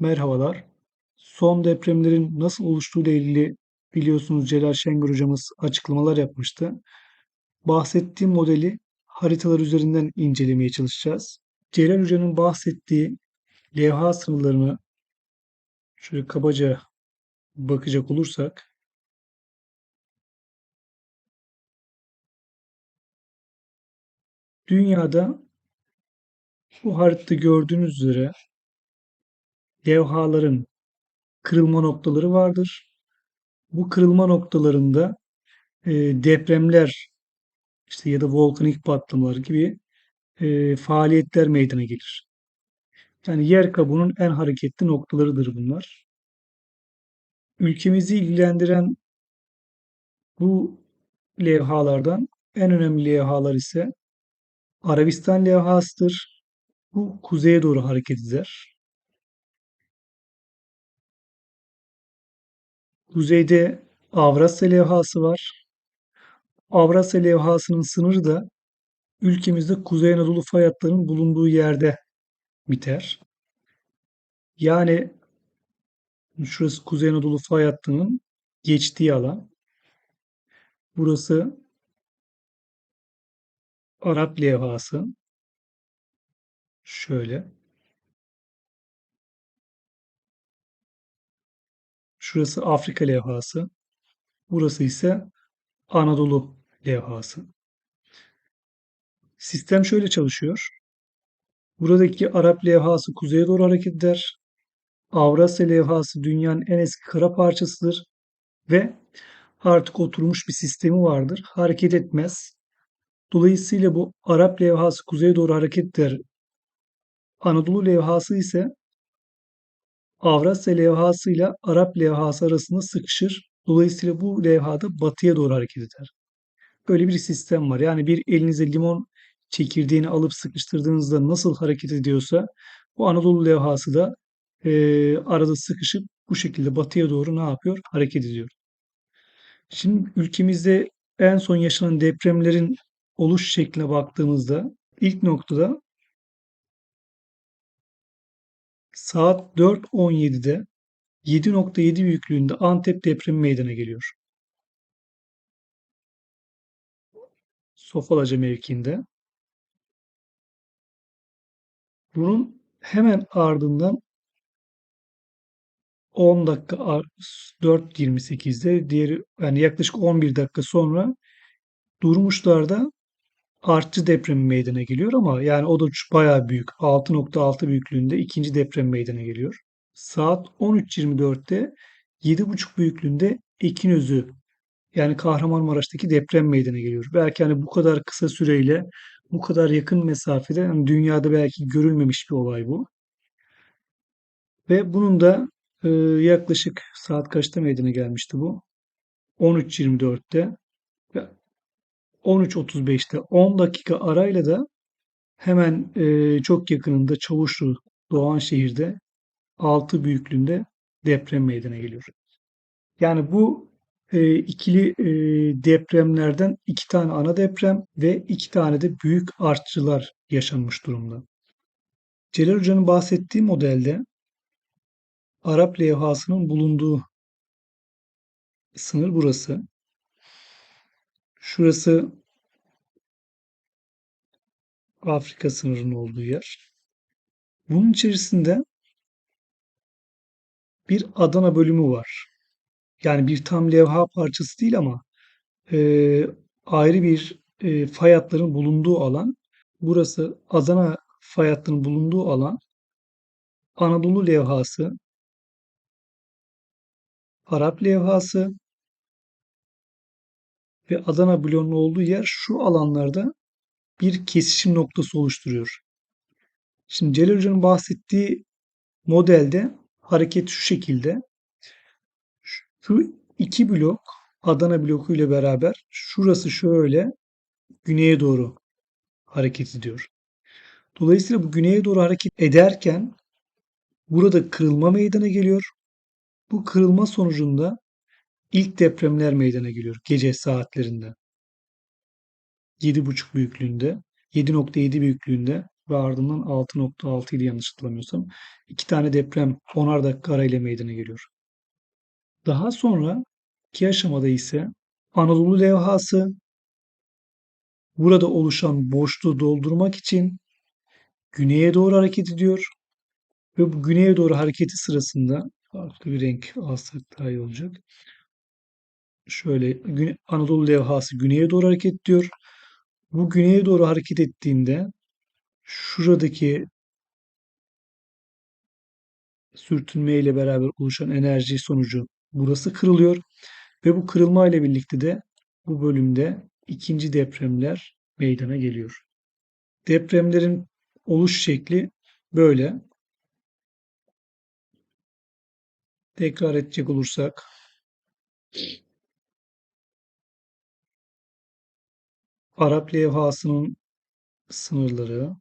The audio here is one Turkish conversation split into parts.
Merhabalar. Son depremlerin nasıl oluştuğu ile ilgili biliyorsunuz Celal Şengör hocamız açıklamalar yapmıştı. Bahsettiğim modeli haritalar üzerinden incelemeye çalışacağız. Celal hocanın bahsettiği levha sınırlarını şöyle kabaca bakacak olursak dünyada bu haritada gördüğünüz üzere levhaların kırılma noktaları vardır. Bu kırılma noktalarında e, depremler işte ya da volkanik patlamalar gibi e, faaliyetler meydana gelir. Yani yer kabuğunun en hareketli noktalarıdır bunlar. Ülkemizi ilgilendiren bu levhalardan en önemli levhalar ise Arabistan levhasıdır. Bu kuzeye doğru hareket eder. Kuzeyde Avrasya levhası var. Avrasya levhasının sınırı da ülkemizde Kuzey Anadolu fay bulunduğu yerde biter. Yani şurası Kuzey Anadolu fay geçtiği alan. Burası Arap levhası. Şöyle. Şurası Afrika levhası. Burası ise Anadolu levhası. Sistem şöyle çalışıyor. Buradaki Arap levhası kuzeye doğru hareket eder. Avrasya levhası dünyanın en eski kara parçasıdır ve artık oturmuş bir sistemi vardır. Hareket etmez. Dolayısıyla bu Arap levhası kuzeye doğru hareket eder. Anadolu levhası ise Avrasya levhası ile Arap levhası arasında sıkışır. Dolayısıyla bu levhada batıya doğru hareket eder. Böyle bir sistem var. Yani bir elinize limon çekirdeğini alıp sıkıştırdığınızda nasıl hareket ediyorsa bu Anadolu levhası da e, arada sıkışıp bu şekilde batıya doğru ne yapıyor? Hareket ediyor. Şimdi ülkemizde en son yaşanan depremlerin oluş şekline baktığımızda ilk noktada saat 4.17'de 7.7 büyüklüğünde Antep depremi meydana geliyor. Sofalaca mevkiinde. Bunun hemen ardından 10 dakika 4.28'de diğeri yani yaklaşık 11 dakika sonra Durmuşlar'da artçı depremi meydana geliyor ama yani o da bayağı büyük. 6.6 büyüklüğünde ikinci deprem meydana geliyor. Saat 13.24'te 7.5 büyüklüğünde Ekinözü yani Kahramanmaraş'taki deprem meydana geliyor. Belki hani bu kadar kısa süreyle bu kadar yakın mesafede yani dünyada belki görülmemiş bir olay bu. Ve bunun da e, yaklaşık saat kaçta meydana gelmişti bu? 13.24'te 13.35'te 10 dakika arayla da hemen e, çok yakınında Çavuşlu Doğanşehir'de 6 büyüklüğünde deprem meydana geliyor. Yani bu e, ikili e, depremlerden iki tane ana deprem ve iki tane de büyük artçılar yaşanmış durumda. Celal Hoca'nın bahsettiği modelde Arap levhasının bulunduğu sınır burası. Şurası Afrika sınırının olduğu yer. Bunun içerisinde bir Adana bölümü var. Yani bir tam levha parçası değil ama e, ayrı bir e, fay bulunduğu alan. Burası Adana fay bulunduğu alan. Anadolu levhası, Arap levhası ve Adana bloğunun olduğu yer şu alanlarda bir kesişim noktası oluşturuyor. Şimdi Celal Hoca'nın bahsettiği modelde hareket şu şekilde. Şu iki blok Adana bloku ile beraber şurası şöyle güneye doğru hareket ediyor. Dolayısıyla bu güneye doğru hareket ederken burada kırılma meydana geliyor. Bu kırılma sonucunda ilk depremler meydana geliyor gece saatlerinde. 7,5 büyüklüğünde, 7.7 büyüklüğünde ve ardından 6.6 idi yanlış hatırlamıyorsam. İki tane deprem 10'ar dakika arayla meydana geliyor. Daha sonra iki aşamada ise Anadolu levhası burada oluşan boşluğu doldurmak için güneye doğru hareket ediyor ve bu güneye doğru hareketi sırasında farklı bir renk alsak daha iyi olacak. Şöyle Anadolu levhası güneye doğru hareket ediyor. Bu güneye doğru hareket ettiğinde şuradaki sürtünme ile beraber oluşan enerji sonucu burası kırılıyor ve bu kırılma ile birlikte de bu bölümde ikinci depremler meydana geliyor. Depremlerin oluş şekli böyle. Tekrar edecek olursak Arap levhasının sınırları.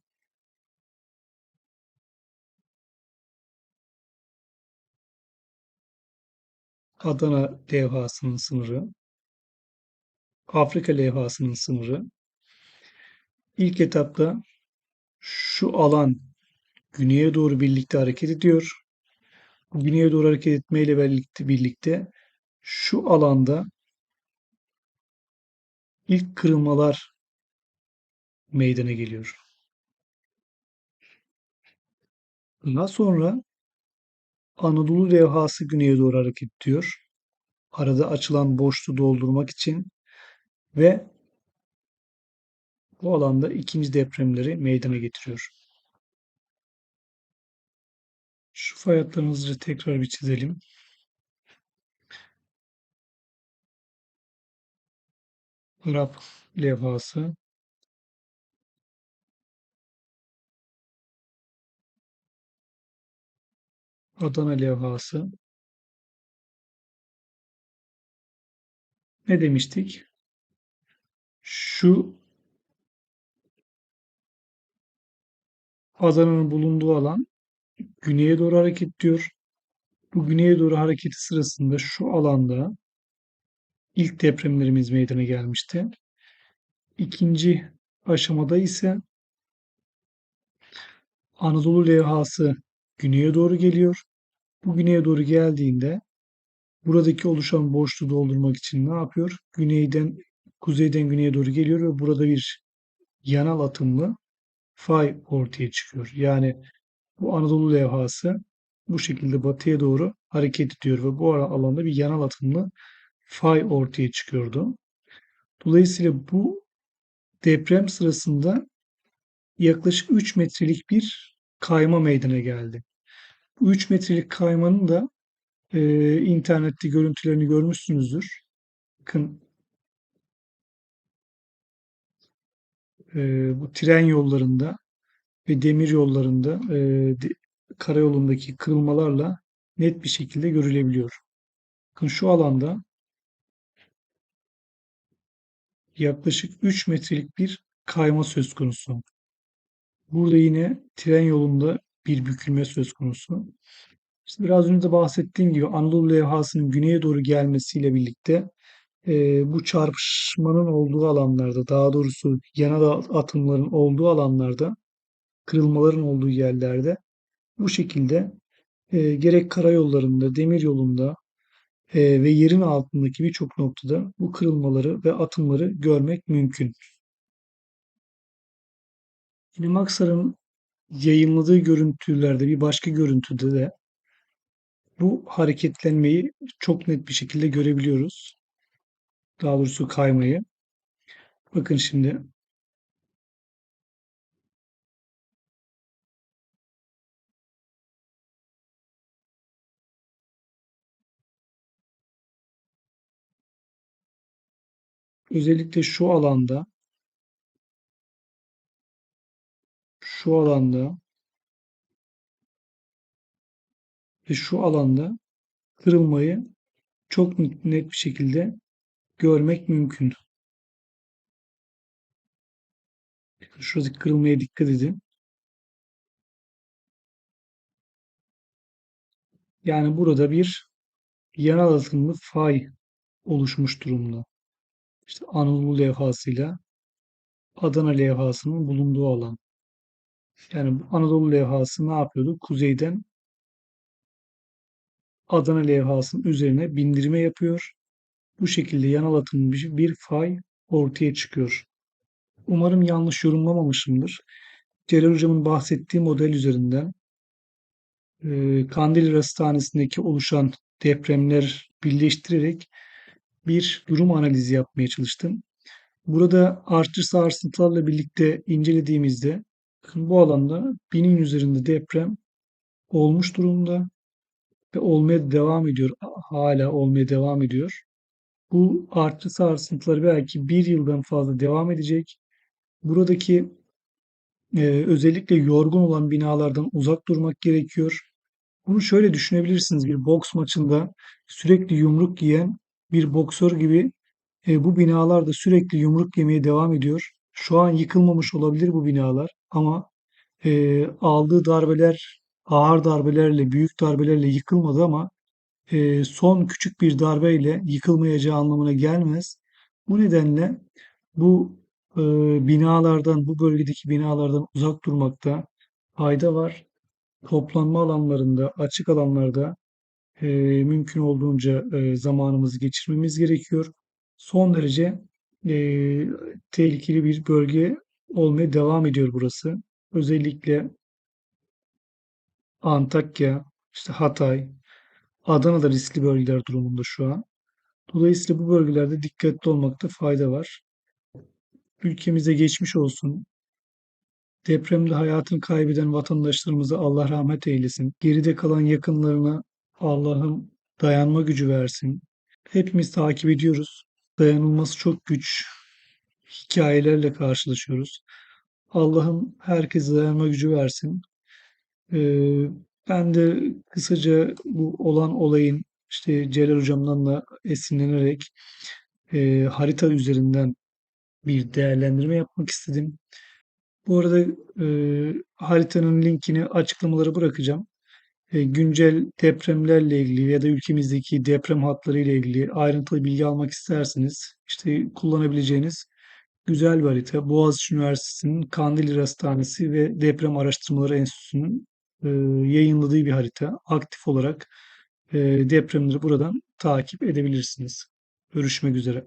Adana levhasının sınırı. Afrika levhasının sınırı. İlk etapta şu alan güneye doğru birlikte hareket ediyor. Bu güneye doğru hareket etmeyle birlikte, birlikte şu alanda ilk kırılmalar meydana geliyor. Daha sonra Anadolu levhası güneye doğru hareket ediyor. Arada açılan boşluğu doldurmak için ve bu alanda ikinci depremleri meydana getiriyor. Şu fay tekrar bir çizelim. Arap levhası Adana levhası ne demiştik? Şu Adana'nın bulunduğu alan güneye doğru hareket ediyor. Bu güneye doğru hareketi sırasında şu alanda ilk depremlerimiz meydana gelmişti. İkinci aşamada ise Anadolu levhası güneye doğru geliyor. Bu güneye doğru geldiğinde buradaki oluşan boşluğu doldurmak için ne yapıyor? Güneyden, kuzeyden güneye doğru geliyor ve burada bir yanal atımlı fay ortaya çıkıyor. Yani bu Anadolu levhası bu şekilde batıya doğru hareket ediyor ve bu alanda bir yanal atımlı fay ortaya çıkıyordu. Dolayısıyla bu deprem sırasında yaklaşık 3 metrelik bir kayma meydana geldi. Bu 3 metrelik kaymanın da e, internette görüntülerini görmüşsünüzdür. Bakın e, bu tren yollarında ve demir yollarında e, de, karayolundaki kırılmalarla net bir şekilde görülebiliyor. Bakın şu alanda yaklaşık 3 metrelik bir kayma söz konusu. Burada yine tren yolunda bir bükülme söz konusu. İşte biraz önce de bahsettiğim gibi Anadolu levhasının güneye doğru gelmesiyle birlikte e, bu çarpışmanın olduğu alanlarda, daha doğrusu yanal atımların olduğu alanlarda, kırılmaların olduğu yerlerde bu şekilde e, gerek karayollarında, demir yolunda e, ve yerin altındaki birçok noktada bu kırılmaları ve atımları görmek mümkün. Yine Maxar'ın yayınladığı görüntülerde bir başka görüntüde de bu hareketlenmeyi çok net bir şekilde görebiliyoruz. Daha doğrusu kaymayı. Bakın şimdi özellikle şu alanda şu alanda ve şu alanda kırılmayı çok net bir şekilde görmek mümkün. Şuradaki kırılmaya dikkat edin. Yani burada bir yanal atımlı fay oluşmuş durumda. İşte Anadolu levhasıyla Adana levhasının bulunduğu alan. Yani Anadolu levhası ne yapıyordu? Kuzeyden Adana levhasının üzerine bindirme yapıyor. Bu şekilde yanal atılmış bir fay ortaya çıkıyor. Umarım yanlış yorumlamamışımdır. Celal Hocam'ın bahsettiği model üzerinden Kandilli Rasathanesi'ndeki oluşan depremler birleştirerek bir durum analizi yapmaya çalıştım. Burada artçı sarsıntılarla birlikte incelediğimizde bu alanda binin üzerinde deprem olmuş durumda ve olmaya devam ediyor. Hala olmaya devam ediyor. Bu artçı sarsıntılar belki bir yıldan fazla devam edecek. Buradaki e, özellikle yorgun olan binalardan uzak durmak gerekiyor. Bunu şöyle düşünebilirsiniz. Bir boks maçında sürekli yumruk yiyen bir boksör gibi e, bu binalar da sürekli yumruk yemeye devam ediyor. Şu an yıkılmamış olabilir bu binalar ama e, aldığı darbeler ağır darbelerle, büyük darbelerle yıkılmadı ama e, son küçük bir darbeyle yıkılmayacağı anlamına gelmez. Bu nedenle bu e, binalardan, bu bölgedeki binalardan uzak durmakta fayda var. Toplanma alanlarında, açık alanlarda e, mümkün olduğunca e, zamanımızı geçirmemiz gerekiyor. Son derece e, tehlikeli bir bölge olmaya devam ediyor burası. Özellikle Antakya, işte Hatay, Adana da riskli bölgeler durumunda şu an. Dolayısıyla bu bölgelerde dikkatli olmakta fayda var. Ülkemize geçmiş olsun. Depremde hayatını kaybeden vatandaşlarımıza Allah rahmet eylesin. Geride kalan yakınlarına Allah'ım dayanma gücü versin. Hepimiz takip ediyoruz. Dayanılması çok güç hikayelerle karşılaşıyoruz. Allah'ım herkese dayanma gücü versin. Ee, ben de kısaca bu olan olayın işte Celal Hocam'dan da esinlenerek e, harita üzerinden bir değerlendirme yapmak istedim. Bu arada e, haritanın linkini açıklamalara bırakacağım. E, güncel depremlerle ilgili ya da ülkemizdeki deprem hatları ile ilgili ayrıntılı bilgi almak isterseniz işte kullanabileceğiniz güzel bir harita. Boğaziçi Üniversitesi'nin Kandilli Rasathanesi ve Deprem Araştırmaları Enstitüsü'nün e, yayınladığı bir harita. Aktif olarak e, depremleri buradan takip edebilirsiniz. Görüşmek üzere.